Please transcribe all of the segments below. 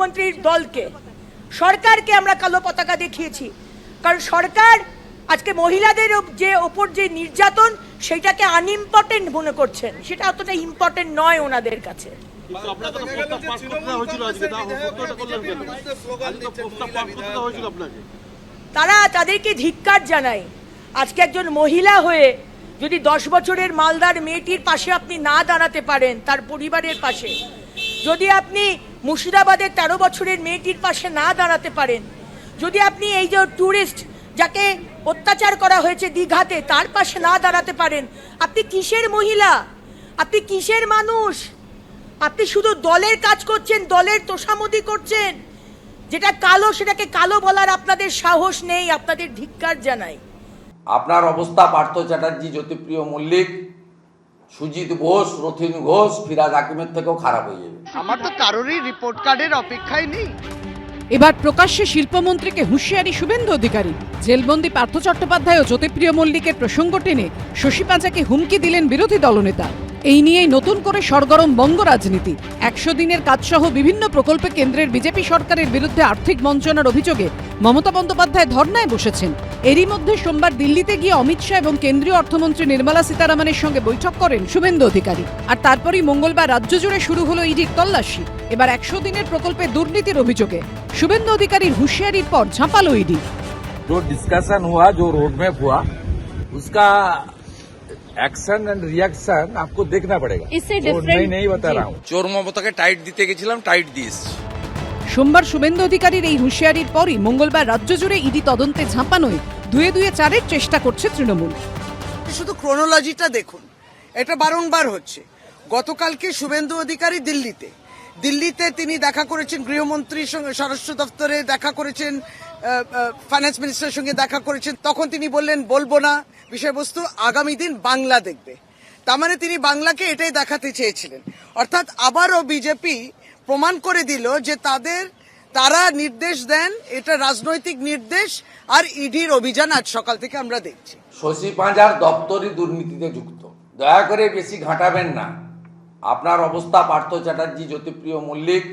মন্ত্রীর দলকে সরকারকে আমরা কালো পতাকা দেখিয়েছি। কারণ সরকার আজকে মহিলাদের যে ওপর যে নির্যাতন সেটাকে আনইম্পর্টেন্ট মনে করছেন। সেটা অতটা ইম্পর্টেন্ট নয় ওনাদের কাছে। তারা তাদেরকে ধিক্কার জানায়। আজকে একজন মহিলা হয়ে যদি দশ বছরের মালদার মেয়েটির পাশে আপনি না দাঁড়াতে পারেন, তার পরিবারের পাশে, যদি আপনি মুর্শিদাবাদের তেরো বছরের মেয়েটির পাশে না দাঁড়াতে পারেন, যদি আপনি এই যে ট্যুরিস্ট যাকে অত্যাচার করা হয়েছে দীঘাতে তার পাশে না দাঁড়াতে পারেন, আপনি কিসের মহিলা? আপনি কিসের মানুষ? আপনি শুধু দলের কাজ করছেন, দলের তোষামদি করছেন, যেটা কালো সেটাকে কালো বলার আপনাদের সাহস নেই, আপনাদের ধিক্কার জানাই। আপনার অবস্থা পার্থ চ্যাটার্জি জ্যোতিপ্রিয় মল্লিক সুজিত ঘোষ রথিন ঘোষ ফিরাজ হাকিমের থেকেও খারাপ হয়ে যাবে। আমার তো কারোরই রিপোর্ট কার্ডের অপেক্ষায় নেই। এবার প্রকাশ্যে শিল্পমন্ত্রীকে হুঁশিয়ারি শুভেন্দু অধিকারী। জেলবন্দি পার্থ চট্টোপাধ্যায় ও জ্যোতিপ্রিয় মল্লিকের প্রসঙ্গ টেনে শশী পাঁচাকে হুমকি দিলেন বিরোধী দলনেতা। এই নিয়েই নতুন করে সরগরম বঙ্গ রাজনীতি একশো দিনের কাজসহ বিভিন্ন প্রকল্পে কেন্দ্রের বিজেপি সরকারের বিরুদ্ধে আর্থিক বঞ্চনার অভিযোগে মমতা বন্দ্যোপাধ্যায় ধর্নায় বসেছেন এরই মধ্যে সোমবার দিল্লিতে গিয়ে অমিত শাহ এবং কেন্দ্রীয় অর্থমন্ত্রী নির্মলা সীতারামনের সঙ্গে বৈঠক করেন শুভেন্দু অধিকারী আর তারপরই মঙ্গলবার রাজ্য জুড়ে শুরু হলো ইডির তল্লাশি এবার একশো দিনের প্রকল্পে দুর্নীতির অভিযোগে শুভেন্দু অধিকারীর হুঁশিয়ারির পর ঝাঁপালো ইডি जो डिस्कशन हुआ जो रोड मैप हुआ उसका एक्शन एंड रिएक्शन आपको देखना पड़ेगा इससे वो different- नहीं नहीं बता जी। रहा हूँ চোর মমতাকে টাইট দিতে গেছিলাম টাইট দিয়ে এসছি সোমবার শুভেন্দু অধিকারীর এই হুঁশিয়ারির পরই মঙ্গলবার রাজ্য জুড়ে ইডি তদন্তে ঝাঁপানোয় দুয়ে দুয়ে চারের চেষ্টা করছে তৃণমূল শুধু ক্রোনোলজিটা দেখুন এটা বারংবার হচ্ছে গতকালকে শুভেন্দু অধিকারী দিল্লিতে দিল্লিতে তিনি দেখা করেছেন, গৃহমন্ত্রীর সঙ্গে, স্বরাষ্ট্র দপ্তরে দেখা করেছেন ফাইন্যান্স মিনিস্টারের সঙ্গে দেখা করেছেন। তখন তিনি বললেন, বলব না, বিষয়বস্তু আগামী দিন বাংলা দেখবে। তার মানে তিনি বাংলাকে এটাই দেখাতে চেয়েছিলেন। অর্থাৎ আবারও বিজেপি প্রমাণ করে দিল যে তাদের, তারা নির্দেশ দেন, এটা রাজনৈতিক নির্দেশ, আর ইডির অভিযান আজ সকাল থেকে আমরা দেখছি। শশী পাঁজার দপ্তরই দুর্নীতিতে যুক্ত। দয়া করে বেশি ঘাঁটাবেন না। আপনার অবস্থা, পার্থ চ্যাটার্জি, জ্যোতিপ্রিয় মল্লিক,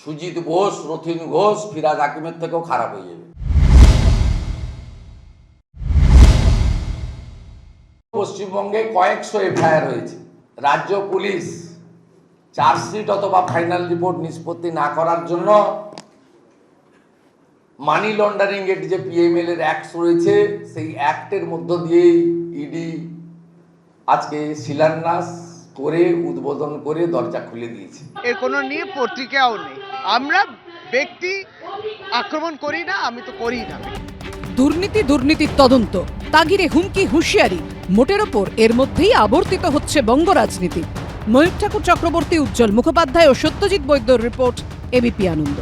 সুজিত ঘোষ, রথিন ঘোষ, ফিরাজ হাকিমের থেকেও খারাপ হয়ে যাবে। পশ্চিমবঙ্গে কয়েকশো এফআইআর হয়েছে। রাজ্য পুলিশ চার্জশিট অথবা ফাইনাল রিপোর্ট নিষ্পত্তি না করার জন্য মানি লন্ডারিং এর যে পিএমএল এর অ্যাক্ট রয়েছে, সেই অ্যাক্টের মধ্য দিয়েই ইডি আজকে শিলান্যাস করে উদ্বোধন করে দরজা খুলে দিয়েছে। এর কোনো নিয়ে পত্রিকাও নেই। আমরা ব্যক্তি আক্রমণ করি না আমি তো করি না। দুর্নীতি দুর্নীতির তদন্ত তাগিরে হুমকি হুঁশিয়ারি মোটের ওপর এর মধ্যেই আবর্তিত হচ্ছে বঙ্গ রাজনীতি। ময়ূর ঠাকুর চক্রবর্তী উজ্জ্বল মুখোপাধ্যায় ও সত্যজিৎ বৈদ্যর রিপোর্ট এবিপি আনন্দ।